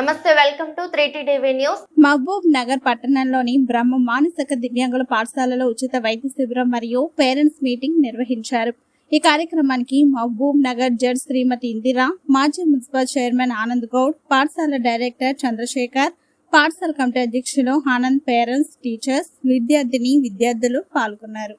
నమస్తే welcome to TV news Mahabubnagar పట్టణంలోని బ్రహ్మ మానసిక దివ్యాంగుల పాఠశాలలో ఉచిత వైద్య శిబిరం మరియు పేరెంట్స్ మీటింగ్ నిర్వహించారు ఈ కార్యక్రమానికి మహబూబ్ నగర్ జడ్జ్ శ్రీమతి ఇందిరా మాజీ మున్సిపల్ చైర్మన్ ఆనంద్ గౌడ్ పాఠశాల డైరెక్టర్ చంద్రశేఖర్ పాఠశాల కమిటీ అధ్యక్షులు ఆనంద్ పేరెంట్స్ టీచర్స్ విద్యార్థిని విద్యార్థులు పాల్గొన్నారు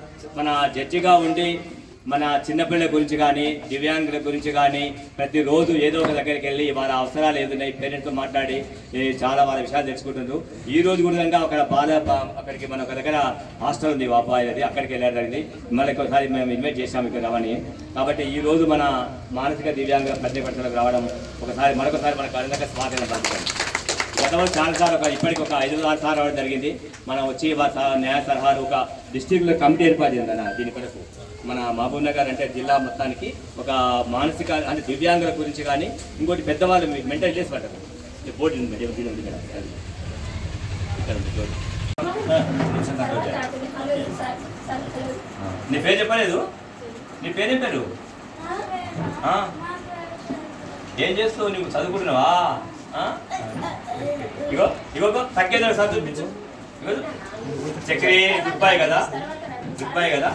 మన జడ్జిగా ఉండి మన చిన్నపిల్లల గురించి కానీ దివ్యాంగుల గురించి కానీ ప్రతిరోజు ఏదో ఒక దగ్గరికి వెళ్ళి వాళ్ళ అవసరాలు ఏదున్నాయి పేరెంట్స్తో మాట్లాడి చాలా వాళ్ళ విషయాలు తెలుసుకుంటుండ్రు. ఈ రోజు కూడా అక్కడ బాల అక్కడికి మన ఒక దగ్గర హాస్టల్ ఉంది వాపాయిలది అక్కడికి వెళ్ళారు జరిగింది. మళ్ళీ ఒకసారి మేము ఇన్వైట్ చేసాము ఇక్కడ రావని కాబట్టి ఈ రోజు మన మానసిక దివ్యాంగుల ప్రత్యేక రావడం ఒకసారి మరొకసారి మనకు అందరికీ స్వాగతం పలుకుతాం. గతంలో చాలా సార్ ఒక ఇప్పటికి ఒక ఐదు ఆరు సార్లు రావడం జరిగింది. మనం వచ్చి న్యాయ సలహాలు ఒక డిస్టిక్లో కమిటీ ఏర్పాటు చేయాలి దీని కొరకు. మన మహబూబ్ నగర్ అంటే జిల్లా మొత్తానికి ఒక మానసిక అంటే దివ్యాంగుల గురించి కానీ ఇంకోటి పెద్దవాళ్ళు మెంటల్ చేసి పడ్డారు. బోర్డు ఉంది నీ పేరు చెప్పలేదు? నీ పేరు ఏం చేస్తావు నువ్వు చదువుకుంటున్నావా? ఇగో ఇగో తగ్గేదో సార్ చూపించు. ఇగో చక్కెర దుబ్బాయి కదా? దుబ్బాయి కదా?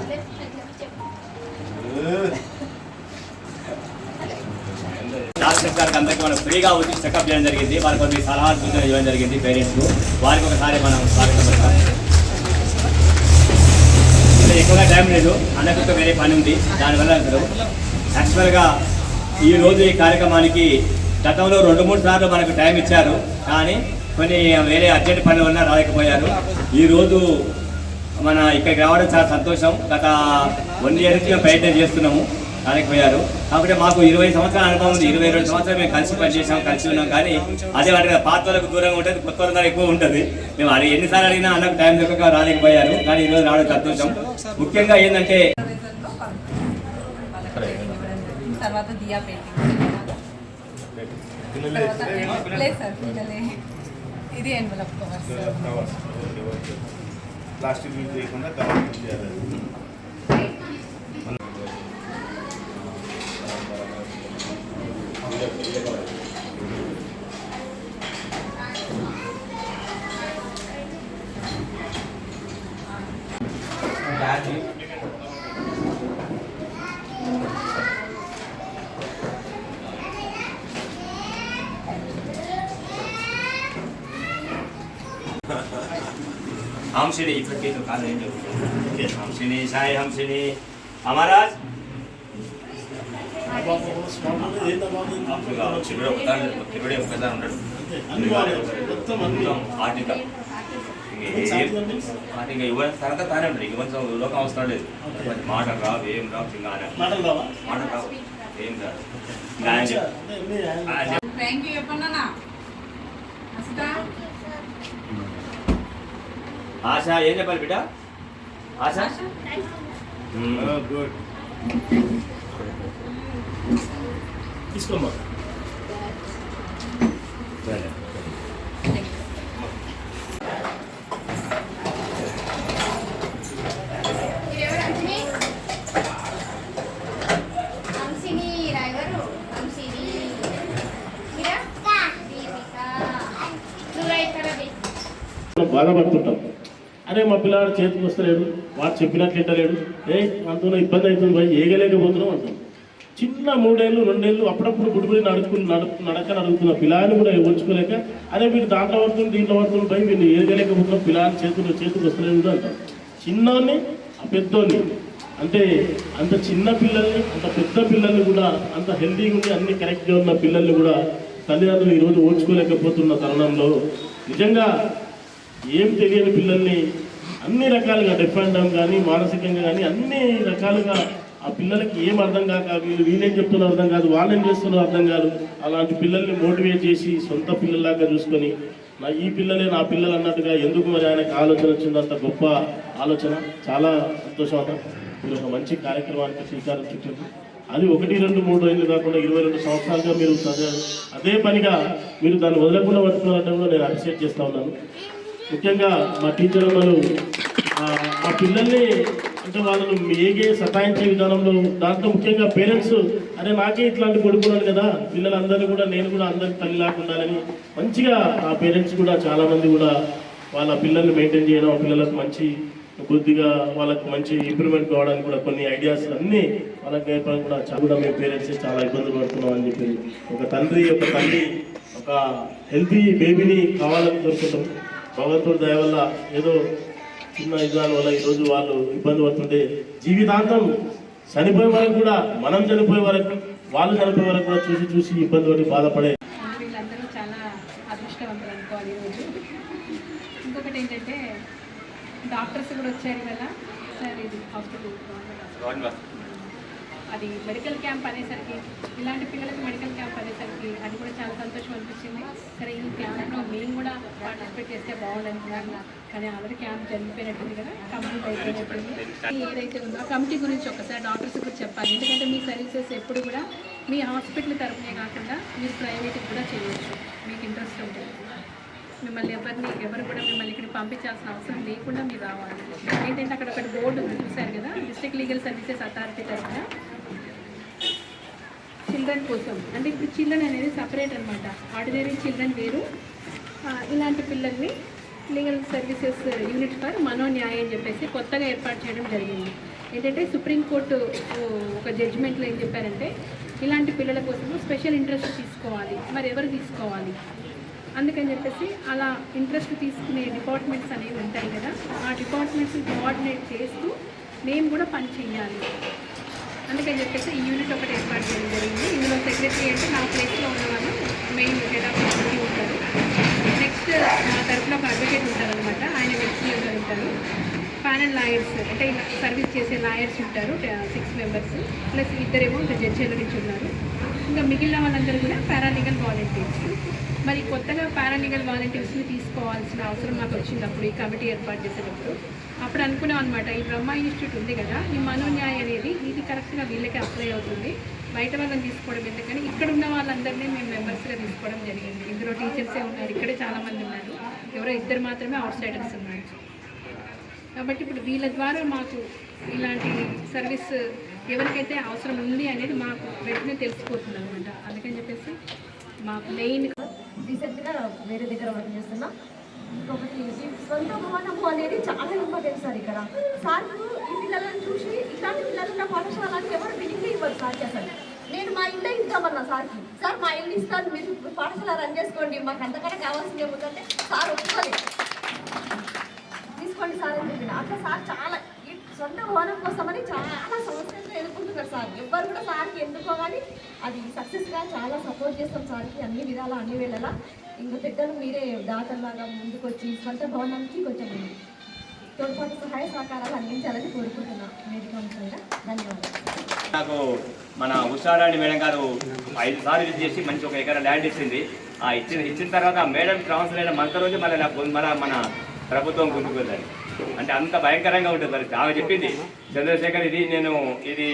డాక్టర్ గారికి అందరికీ మనం ఫ్రీగా వచ్చి చెకప్ చేయడం జరిగింది. వారికి కొన్ని సలహాలు సూచన ఇవ్వడం జరిగింది పేరెంట్స్ వారికి ఒకసారి మనం స్వాగతం ఎక్కువగా టైం లేదు. అన్నకొక వేరే పని ఉంది. దానివల్ల అందరూ. యాక్చువల్గా ఈ రోజు ఈ కార్యక్రమానికి గతంలో రెండు మూడు సార్లు మనకు టైం ఇచ్చారు కానీ కొన్ని వేరే అర్జెంట్ పనులు ఉన్నా రాలేకపోయారు. ఈరోజు మన ఇక్కడికి రావడం చాలా సంతోషం. గత వన్ ఇయర్ నుంచి మేము ప్రయత్నం చేస్తున్నాము రాలేకపోయారు. కాబట్టి మాకు ఇరవై సంవత్సరాల అనుభవం ఉంది. ఇరవై రెండు సంవత్సరాలు మేము కలిసి పనిచేసాం కలిసి ఉన్నాం. కానీ అదే అంటే పాత వాళ్ళకు దూరంగా ఉంటుంది కొత్త వాళ్ళ ఎక్కువ ఉంటుంది. మేము అది ఎన్నిసార్లు అడిగినా అన్నకు టైం దొరకక రాలేకపోయారు. కానీ ఈరోజు రావడం సంతోషం. ముఖ్యంగా ఏంటంటే తర్వాత దియా పెయింటింగ్. తర్వాత లేదు సార్ పిల్లలే ఇది ఎన్వలప్ కవర్స్ ప్లాస్టిక్ యూజ్ చేయకుండా కవర్ యూజ్ చేయాలి హంసిని ఇప్పటికే కాదు ఏం జరుగుతుంది హంసిని సాయి హంసిని అమరాజ్ చిరుడే ఒకసారి చిరుడే ఒకసారి ఉండడు మొత్తం అన్ని మొత్తం ఆర్థిక ఇంకా ఇవ్వడం తర్వాత తానే ఉంటాడు ఇవ్వడం లోకం అవసరం లేదు మాట రావు ఏం రావు ఇంకా మాట రావు ఏం రాదు థ్యాంక్ యూ చెప్పండి ఆశ ఏం చెప్పాలి బిడ్డ? ఆశ. గుడ్ తీసుకోమ్మా. సరే. బాధపడుతుంటాం అరే మా పిల్లాడు చేతికి వస్తలేడు వాడు చెప్పినట్లు ఇంటలేడు ఏ అంతలో ఇబ్బంది అవుతుంది పోయి ఏగలేకపోతున్నాం అంటాం చిన్న మూడేళ్ళు రెండేళ్ళు అప్పుడప్పుడు గుడిబుడి నడుపుకుని నడుపు నడక అడుగుతున్న పిల్లాన్ని కూడా ఓర్చుకోలేక అరే వీడు దాంట్లో పడుతుంది దీంట్లో పడుతుంది పోయి వీళ్ళు ఏగలేకపోతున్నాం పిల్లాని చేతులు చేతికి వస్తలేదు అంటాం చిన్నోని పెద్దోని అంటే అంత చిన్న పిల్లల్ని అంత పెద్ద పిల్లల్ని కూడా అంత హెల్దీగా ఉండి అన్ని కరెక్ట్గా ఉన్న పిల్లల్ని కూడా తల్లిదండ్రులు ఈరోజు ఓడ్చుకోలేకపోతున్న తరుణంలో నిజంగా ఏం తెలియని పిల్లల్ని అన్ని రకాలుగా డెఫ్ కానీ మానసికంగా కానీ అన్ని రకాలుగా ఆ పిల్లలకి ఏం అర్థం కాక వీళ్ళు వీళ్ళేం చెప్తున్నారు అర్థం కాదు వాళ్ళేం చేస్తున్నారు అర్థం కాదు. అలాంటి పిల్లల్ని మోటివేట్ చేసి సొంత పిల్లల్లాగా చూసుకొని నా ఈ పిల్లలే నా పిల్లలు అన్నట్టుగా ఎందుకు మరి ఆయనకు ఆలోచన వచ్చిందంత అంత గొప్ప ఆలోచన. చాలా సంతోషం అన్న మీరు ఒక మంచి కార్యక్రమానికి శ్రీకారం చుట్టారు అది ఒకటి రెండు మూడు రోజులు కాకుండా ఇరవై రెండు సంవత్సరాలుగా మీరు అదే పనిగా మీరు దాన్ని వదలకుండా పట్టుకున్నారంటే కూడా నేను అప్రిషియేట్ చేస్తూ ఉన్నాను. ముఖ్యంగా మా టీచర్ అమ్మలు ఆ పిల్లల్ని అంటే వాళ్ళను ఏగే సతాయించే విధానంలో దాంట్లో ముఖ్యంగా పేరెంట్స్ అరే నాకే ఇట్లాంటి కొడుకున్నాడు కదా పిల్లలందరూ కూడా నేను కూడా అందరికి తల్లి ఉండాలని మంచిగా ఆ పేరెంట్స్ కూడా చాలామంది కూడా వాళ్ళ పిల్లల్ని మెయింటైన్ చేయడం పిల్లలకు మంచి కొద్దిగా వాళ్ళకి మంచి ఇంప్రూవ్మెంట్ కావడానికి కూడా కొన్ని ఐడియాస్ అన్నీ వాళ్ళకి నేర్పడం కూడా చాలా కూడా మేము పేరెంట్స్ చాలా ఇబ్బందులు పడుతున్నాం అని చెప్పి ఒక తండ్రి ఒక తల్లి ఒక హెల్తీ బేబీని కావాలని కోరుకుంటాం భగవంతుడి దయ వల్ల ఏదో చిన్న ఇదాని వల్ల ఈరోజు వాళ్ళు ఇబ్బంది పడుతుంటే జీవితాంతం చనిపోయే వరకు కూడా మనం చనిపోయే వరకు వాళ్ళు చనిపోయే వరకు కూడా చూసి చూసి ఇబ్బంది పడి బాధపడే ఇంకొకటి ఏంటంటే డాక్టర్స్ కూడా వచ్చారు కదా సార్ ఇది హాస్పిటల్ అది మెడికల్ క్యాంప్ అనేసరికి ఇలాంటి పిల్లలకి మెడికల్ క్యాంప్ అనేసరికి అది కూడా చాలా సంతోషం అనిపించింది. మేము కూడా పార్టిసిపేట్ చేస్తే బాగుందనుకున్నాను కానీ ఆల్రెడీ క్యాంప్ జరిగిపోయినట్టుంది కదా కంప్లీట్ అయిపోయినట్టుంది. ఏదైతే ఉందో ఆ కమిటీ గురించి ఒకసారి డాక్టర్స్ కూడా చెప్పాలి. ఎందుకంటే మీ సర్వీసెస్ ఎప్పుడు కూడా మీ హాస్పిటల్ తరఫునే కాకుండా మీరు ప్రైవేట్కి కూడా చేయవచ్చు మీకు ఇంట్రెస్ట్ ఉంటుంది. మిమ్మల్ని ఎవరిని ఎవరు కూడా మిమ్మల్ని ఇక్కడ పంపించాల్సిన అవసరం లేకుండా మీరు రావాలి. ఏంటంటే అక్కడ ఒకటి బోర్డు ఉంది చూశారు కదా డిస్ట్రిక్ట్ లీగల్ సర్వీసెస్ అథారిటీ తరఫున చిల్డ్రన్ కోసం. అంటే ఇప్పుడు చిల్డ్రన్ అనేది సపరేట్ అనమాట ఆర్డినరీ చిల్డ్రన్ వేరు ఇలాంటి పిల్లల్ని లీగల్ సర్వీసెస్ యూనిట్ ఫర్ మనోన్యాయం అని చెప్పేసి కొత్తగా ఏర్పాటు చేయడం జరిగింది. ఏంటంటే సుప్రీంకోర్టు ఒక జడ్జిమెంట్లో ఏం చెప్పారంటే ఇలాంటి పిల్లల కోసము స్పెషల్ ఇంట్రెస్ట్ తీసుకోవాలి. మరి ఎవరు తీసుకోవాలి? అందుకని చెప్పేసి అలా ఇంట్రెస్ట్ తీసుకునే డిపార్ట్మెంట్స్ అనేవి ఉంటాయి కదా ఆ డిపార్ట్మెంట్స్ని కోఆర్డినేట్ చేస్తూ మేము కూడా పని చేయాలి. అందుకని చెప్పేసి ఈ యూనిట్ ఒకటి ఏర్పాటు చేయడం జరిగింది. ఇందులో సెక్రటరీ అంటే నా ప్లేస్లో ఉన్న వాళ్ళు మెయిన్ హెడ్ ఆఫ్ ఉంటారు. నెక్స్ట్ నా తరఫున ఒక అడ్వకేట్ ఉంటారు అనమాట ఆయన వెబ్సీలో ఉంటారు? ప్యానల్ లాయర్స్ అంటే సర్వీస్ చేసే లాయర్స్ ఉంటారు సిక్స్ మెంబర్స్ ప్లస్ ఇద్దరేమో ఇంకా జడ్జీల నుంచి ఉన్నారు. ఇంకా మిగిలిన వాళ్ళందరూ కూడా పారాలీగల్ వాలంటీర్స్ మరి కొత్తగా పారాలీగల్ వాలంటీర్స్ని తీసుకోవాల్సిన అవసరం మాకు వచ్చినప్పుడు ఈ కమిటీ ఏర్పాటు చేసేటప్పుడు. అప్పుడు అనుకున్నాం అనమాట ఈ బ్రహ్మ ఇన్స్టిట్యూట్ ఉంది కదా ఈ మనోన్యాయ అనేది ఇది కరెక్ట్గా వీళ్ళకి అప్లై అవుతుంది. బయట వాళ్ళని తీసుకోవడం ఎందుకని ఇక్కడ ఉన్న వాళ్ళందరినీ మేము మెంబర్స్గా తీసుకోవడం జరిగింది. ఇందులో టీచర్సే ఉన్నారు ఇక్కడే చాలామంది ఉన్నారు. ఎవరో ఇద్దరు మాత్రమే అవుట్ సైడర్స్ ఉన్నారు. కాబట్టి ఇప్పుడు వీళ్ళ ద్వారా మాకు ఇలాంటి సర్వీస్ ఎవరికైతే అవసరం ఉంది అనేది మాకు వెంటనే తెలిసిపోతుంది అనమాట అందుకని చెప్పేసి మాకు మెయిన్ రీసెంట్గా వేరే దగ్గర వర్క్ చేస్తున్నా. ఇంకొకటి సొంత భవనము అనేది చాలా ఇంపార్టెంట్ సార్ ఇక్కడ. సార్ ఈ పిల్లలను చూసి ఇట్లాంటి పిల్లలు ఉన్న పాఠశాలకి ఎవరు బిల్డింగ్ ఇవ్వరు సార్ అసలు. నేను మా ఇల్లు ఇస్తామన్నా సార్కి. సార్ మా ఇల్లు ఇస్తాను మీరు పాఠశాల రన్ చేసుకోండి. మాకు అంతకన్నా కావాల్సింది ఏముందంటే సార్ ఒప్పుకోలేదు. తీసుకోండి సార్ అని చెప్పిన. అట్లా సార్ చాలా సొంత భవనం కోసమని చాలా సమస్యలు ఎదుర్కొంటున్నారు సార్. ఎవ్వరు కూడా సార్కి ఎందుకో కానీ అది సక్సెస్గా చాలా సపోర్ట్ చేస్తాం సార్కి అన్ని విధాల అన్ని వేళలా. ఇంకా పెద్దలు మీరే దాతల్లాగా ముందుకొచ్చి సొంత భవనానికి కొంచెం తోడ్పాటు సహాయ సహకారాలు అందించాలని కోరుకుంటున్నాం. వేదిక అంశంగా ధన్యవాదాలు. నాకు మన ఉషారాణి మేడం గారు ఐదు సార్లు విజిట్ చేసి మంచి ఒక ఎకరా ల్యాండ్ ఇచ్చింది. ఆ ఇచ్చిన ఇచ్చిన తర్వాత ఆ మేడం ట్రాన్స్ఫర్ అయిన మంత రోజు మళ్ళీ నాకు మన మన ప్రభుత్వం గుర్తుకు వెళ్ళాలి అంటే అంత భయంకరంగా ఉంటుంది మరి. ఆమె చెప్పింది చంద్రశేఖర్ ఇది నేను ఇది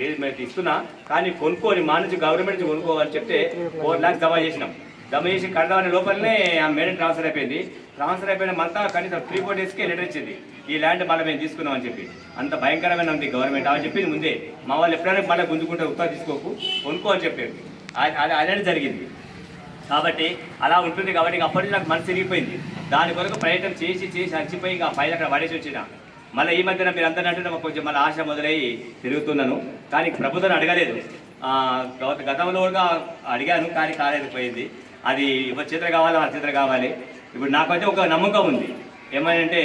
లేదు ఇస్తున్నా కానీ కొనుక్కోని మా నుంచి గవర్నమెంట్ నుంచి కొనుక్కో అని చెప్తే ఫోర్ ల్యాక్స్ జమా చేసినాం. జమ చేసి కడదామనే లోపలనే ఆ మేడం ట్రాన్స్ఫర్ అయిపోయింది. ట్రాన్స్ఫర్ అయిపోయిన మంతా కనీసం త్రీ ఫోర్ డేస్కే లెటర్ ఇచ్చింది. ఈ ల్యాండ్ మళ్ళీ మేము తీసుకున్నాం అని చెప్పి అంత భయంకరమైన ఉంది గవర్నమెంట్. ఆమె చెప్పింది ముందే మా వాళ్ళు ఎప్పుడైనా మళ్ళీ గుంజుకుంటే ఉత్తర తీసుకోకు కొనుక్కో అని చెప్పారు. అది అది అనేది జరిగింది. కాబట్టి అలా ఉంటుంది కాబట్టి అప్పటి నాకు మనసు తిరిగిపోయింది దాని కొరకు ప్రయత్నం చేసి చేసి అచ్చిపోయి ఇంకా ఫైల్ అక్కడ పడేసి వచ్చిన. మళ్ళీ ఈ మధ్యన మీరు అందరూ అంటే కొంచెం మళ్ళీ ఆశ మొదలయ్యి తిరుగుతున్నాను. కానీ ప్రభుత్వం అడగలేదు. గతంలో కూడా అడిగాను కానీ కాలేకపోయింది అది ఎవరి చిత్ర కావాలి ఆ చిత్ర కావాలి. ఇప్పుడు నాకైతే ఒక నమ్మకం ఉంది. ఏమంటే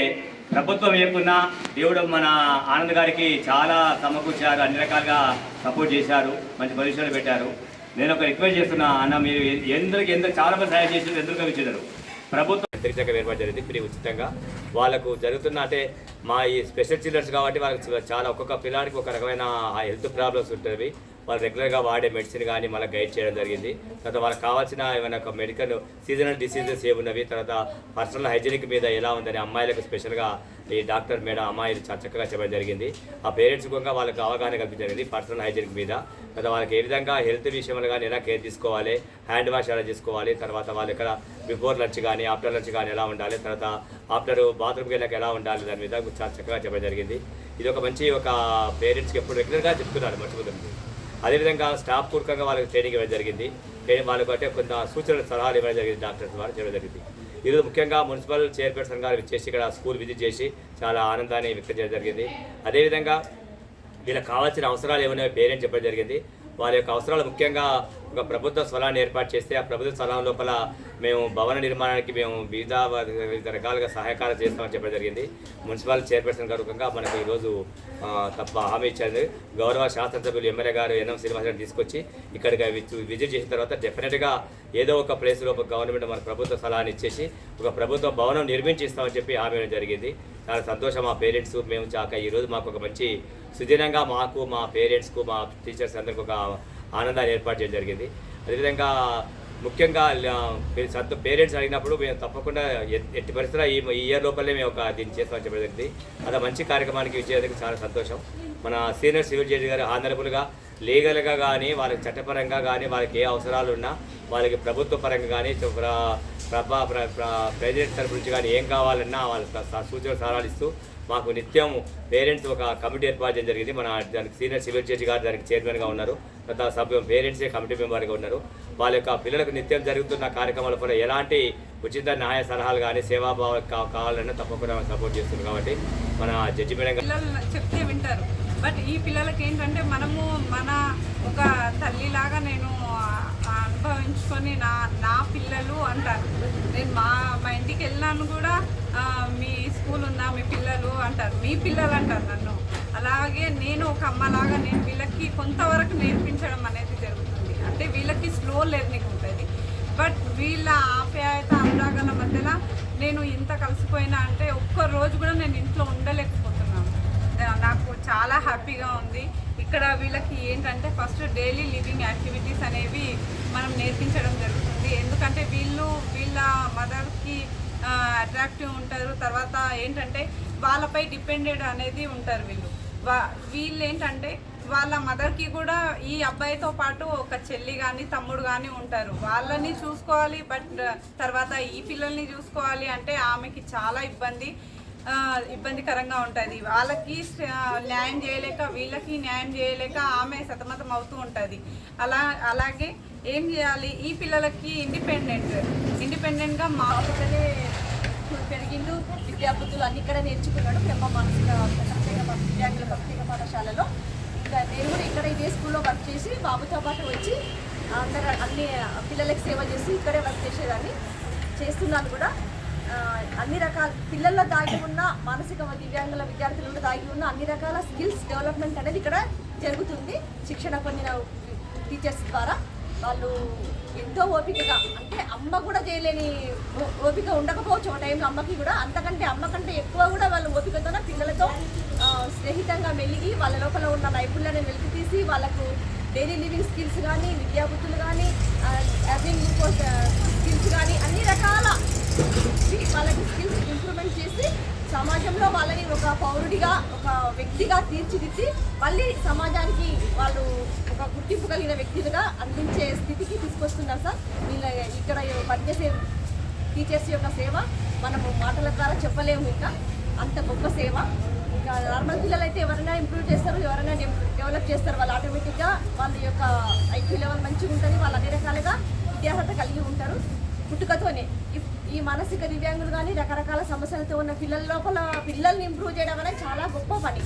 ప్రభుత్వం ఏకున్నా దేవుడు మన ఆనంద్ గారికి చాలా సమకూర్చారు అన్ని రకాలుగా సపోర్ట్ చేశారు మంచి భవిష్యత్తులు పెట్టారు. నేను ఒక రిక్వెస్ట్ చేస్తున్నా అన్న మీరు ఎందుకు ఎందుకు చాలా మంది సహాయం చేసి ఎందుకు ఇచ్చినారు ప్రభుత్వం హెల్త్ ఏర్పాటు జరిగింది. ఫ్రీ ఉచితంగా వాళ్ళకు జరుగుతున్న అంటే మా ఈ స్పెషల్ చిల్డ్రన్స్ కాబట్టి వాళ్ళకి చాలా ఒక్కొక్క పిల్లాడికి ఒక రకమైన హెల్త్ ప్రాబ్లమ్స్ ఉంటుంది వాళ్ళు రెగ్యులర్గా వాడే మెడిసిన్ కానీ మళ్ళీ గైడ్ చేయడం జరిగింది. తర్వాత వాళ్ళకి కావాల్సిన ఏమైనా ఒక మెడికల్ సీజనల్ డిసీజెస్ ఏమున్నవి తర్వాత పర్సనల్ హైజీనిక్ మీద ఎలా ఉందని అమ్మాయిలకు స్పెషల్గా ఈ డాక్టర్ మేడం అమ్మాయిలు చాలా చక్కగా చెప్పడం జరిగింది. ఆ పేరెంట్స్ కూడా వాళ్ళకి అవగాహన కల్పించడం పర్సనల్ హైజీనిక్ మీద. తర్వాత వాళ్ళకి ఏ విధంగా హెల్త్ విషయంలో కానీ ఎలా కేర్ తీసుకోవాలి హ్యాండ్ వాష్ ఎలా చేసుకోవాలి తర్వాత వాళ్ళు ఇక్కడ బిఫోర్ లంచ్ కానీ ఆఫ్టర్ లంచ్ కానీ ఎలా ఉండాలి తర్వాత ఆఫ్టర్ బాత్రూమ్కి వెళ్ళాక ఎలా ఉండాలి దాని మీద చాలా చక్కగా చెప్పడం జరిగింది. ఇది ఒక మంచి ఒక పేరెంట్స్కి ఎప్పుడు రెగ్యులర్గా చెప్తున్నారు మర్చిపోతుంది అదేవిధంగా స్టాఫ్ పూర్వకంగా వాళ్ళకి ట్రైనింగ్ ఇవ్వడం జరిగింది. ట్రైనింగ్ వాళ్ళకు అంటే కొంత సూచనలు సలహాలు ఇవ్వడం జరిగింది డాక్టర్స్ ద్వారా చేయడం జరిగింది. ఈరోజు ముఖ్యంగా మున్సిపల్ చైర్పర్సన్ గారు చేసి ఇక్కడ స్కూల్ విజిట్ చేసి చాలా ఆనందాన్ని వ్యక్తం చేయడం జరిగింది. అదేవిధంగా వీళ్ళకి కావాల్సిన అవసరాలు ఏమైనా పేరెంట్స్ చెప్పడం జరిగింది. వారి యొక్క అవసరాలు ముఖ్యంగా ఒక ప్రభుత్వ స్థలాన్ని ఏర్పాటు చేస్తే ఆ ప్రభుత్వ స్థలం లోపల మేము భవన నిర్మాణానికి మేము వివిధ వివిధ రకాలుగా సహకారం చేస్తామని చెప్పడం జరిగింది. మున్సిపల్ చైర్పర్సన్ గారు మనకు ఈరోజు తప్ప హామీ ఇచ్చారు. గౌరవ శాసనసభ్యులు ఎమ్మెల్యే గారు ఎన్ఎం శ్రీనివాసరావు తీసుకొచ్చి ఇక్కడికి విజిట్ చేసిన తర్వాత డెఫినెట్గా ఏదో ఒక ప్లేస్లో ఒక గవర్నమెంట్ మన ప్రభుత్వ స్థలాన్ని ఇచ్చేసి ఒక ప్రభుత్వ భవనం నిర్మించి ఇస్తామని చెప్పి హామీ జరిగింది. చాలా సంతోషం మా పేరెంట్స్ మేము చాక ఈరోజు మాకు ఒక మంచి సుదీనంగా మాకు మా పేరెంట్స్కు మా టీచర్స్ అందరికీ ఒక ఆనందాన్ని ఏర్పాటు చేయడం జరిగింది. అదేవిధంగా ముఖ్యంగా సొంత పేరెంట్స్ అడిగినప్పుడు మేము తప్పకుండా ఎట్టి పరిస్థితుల్లో ఈ ఈ ఇయర్ లోపలే మేము ఒక దీన్ని చేస్తామని చెప్పడం జరిగింది. అది మంచి కార్యక్రమానికి విజయేందుకు చాలా సంతోషం. మన సీనియర్ సివిల్ జడ్జి గారు ఆనరబుల్గా లీగల్గా కానీ వాళ్ళకి చట్టపరంగా కానీ వాళ్ళకి ఏ అవసరాలు ఉన్నా వాళ్ళకి ప్రభుత్వ పరంగా కానీ ప్రభా ప్రెసిడెంట్ తరపు నుంచి కానీ ఏం కావాలన్నా వాళ్ళ సూచనలు సలహాలు ఇస్తూ మాకు నిత్యం పేరెంట్స్ ఒక కమిటీ ఏర్పాటు చేయడం జరిగింది. మన దానికి సీనియర్ సివిల్ జడ్జి గారు దానికి చైర్మన్గా ఉన్నారు. తర్వాత సభ్యులు పేరెంట్సే కమిటీ మెంబర్గా ఉన్నారు. వాళ్ళ యొక్క పిల్లలకు నిత్యం జరుగుతున్న కార్యక్రమాల పట్ల ఎలాంటి ఉచిత న్యాయ సలహాలు కానీ సేవాభావ కావాలన్నా తప్పకుండా సపోర్ట్ చేస్తుంది కాబట్టి మన జడ్జి మేడం చెప్తే వింటారు. బట్ ఈ పిల్లలకి ఏంటంటే మనము మన ఒక తల్లిలాగా నేను అనుభవించుకొని నా నా పిల్లలు అంటారు. నేను మా మా ఇంటికి వెళ్ళాను కూడా మీ స్కూల్ ఉందా మీ పిల్లలు అంటారు. మీ పిల్లలు అంటారు నన్ను. అలాగే నేను ఒక అమ్మలాగా నేను వీళ్ళకి కొంతవరకు నేర్పించడం అనేది జరుగుతుంది. అంటే వీళ్ళకి స్లో లెర్నింగ్ ఉంటుంది. బట్ వీళ్ళ ఆప్యాయత అనురాగాల మధ్యలో నేను ఇంత కలిసిపోయినా అంటే ఒక్క రోజు కూడా నేను ఇంట్లో ఉండలేకపోతున్నాను. నాకు చాలా హ్యాపీగా ఉంది. ఇక్కడ వీళ్ళకి ఏంటంటే ఫస్ట్ డైలీ లివింగ్ యాక్టివిటీస్ అనేవి మనం నేర్పించడం జరుగుతుంది. ఎందుకంటే వీళ్ళు వీళ్ళ మదర్కి అట్రాక్టివ్ ఉంటారు. తర్వాత ఏంటంటే వాళ్ళపై డిపెండెడ్ అనేది ఉంటారు వీళ్ళు. వా వీళ్ళు ఏంటంటే వాళ్ళ మదర్కి కూడా ఈ అబ్బాయితో పాటు ఒక చెల్లి కానీ తమ్ముడు కానీ ఉంటారు. వాళ్ళని చూసుకోవాలి బట్ తర్వాత ఈ పిల్లల్ని చూసుకోవాలి అంటే ఆమెకి చాలా ఇబ్బంది. ఇబ్బందికరంగా ఉంటుంది. వాళ్ళకి న్యాయం చేయలేక వీళ్ళకి న్యాయం చేయలేక ఆమె సతమతం అవుతూ ఉంటుంది. అలా అలాగే ఏం చేయాలి? ఈ పిల్లలకి ఇండిపెండెంట్ ఇండిపెండెంట్గా మా ఇక్కడే పెరిగిండు. విద్యాబుద్ధులు అన్ని ఇక్కడ నేర్చుకున్నాడు. బ్రహ్మ మానసిక ప్రత్యేక విద్యార్థుల ప్రత్యేక పాఠశాలలో. ఇంకా నేను కూడా ఇక్కడ ఇదే స్కూల్లో వర్క్ చేసి బాబుతో పాటు వచ్చి అందరు అన్ని పిల్లలకి సేవ చేసి ఇక్కడే వర్క్ చేసేదాన్ని. చేస్తున్నాను కూడా. అన్ని రకాల పిల్లల్లో దాగి ఉన్న మానసిక దివ్యాంగుల విద్యార్థులలో దాగి ఉన్న అన్ని రకాల స్కిల్స్ డెవలప్మెంట్ అనేది ఇక్కడ జరుగుతుంది. శిక్షణ పొందిన టీచర్స్ ద్వారా. వాళ్ళు ఎంతో ఓపికగా అంటే అమ్మ కూడా చేయలేని ఓపిక ఉండకపోవచ్చు ఒక టైంలో అమ్మకి కూడా. అంతకంటే అమ్మ కంటే ఎక్కువ కూడా వాళ్ళు ఓపికతో పిల్లలతో స్నేహితంగా మెలిగి వాళ్ళ లోపల ఉన్న నైపుణ్యాన్ని వెలికి తీసి వాళ్ళకు డైలీ లివింగ్ స్కిల్స్ కానీ విద్యాబుద్ధులు కానీ అర్నింగ్ స్కిల్స్ కానీ అన్ని రకాల వాళ్ళకి స్కిల్స్ ఇంప్రూవ్మెంట్ చేసి సమాజంలో వాళ్ళని ఒక పౌరుడిగా ఒక వ్యక్తిగా తీర్చిదిద్ది మళ్ళీ సమాజానికి వాళ్ళు ఒక గుర్తింపు కలిగిన వ్యక్తులుగా అందించే స్థితికి తీసుకొస్తున్నారు సార్. వీళ్ళ ఇక్కడ పనిచేసే టీచర్స్ యొక్క సేవ మనము మాటల ద్వారా చెప్పలేము ఇంకా. అంత గొప్ప సేవ. ఇంకా నార్మల్ పిల్లలు అయితే ఎవరైనా ఇంప్రూవ్ చేస్తారు ఎవరైనా డెవలప్ చేస్తారు వాళ్ళు ఆటోమేటిక్గా వాళ్ళ యొక్క ఐక్యూ లెవెల్ మంచిగా ఉంటుంది వాళ్ళు అన్ని రకాలుగా విద్యార్హత కలిగి ఉంటారు. పుట్టుకతోనే. ఈ- మానసిక దివ్యాంగులు కానీ రకరకాల సమస్యలతో ఉన్న పిల్లల లోపల పిల్లల్ని ఇంప్రూవ్ చేయడం అనేది చాలా గొప్ప పని.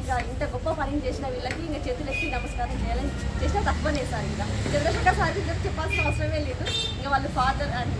ఇంకా ఇంత గొప్ప పని చేసిన వీళ్ళకి ఇంకా చేతులెత్తి నమస్కారం చేయాలని చేసినా తక్కువనే సార్ ఇంకా. చంద్రశేఖర్ సార్ చెప్పాల్సిన అవసరమే లేదు. ఇంకా వాళ్ళు ఫాదర్ అని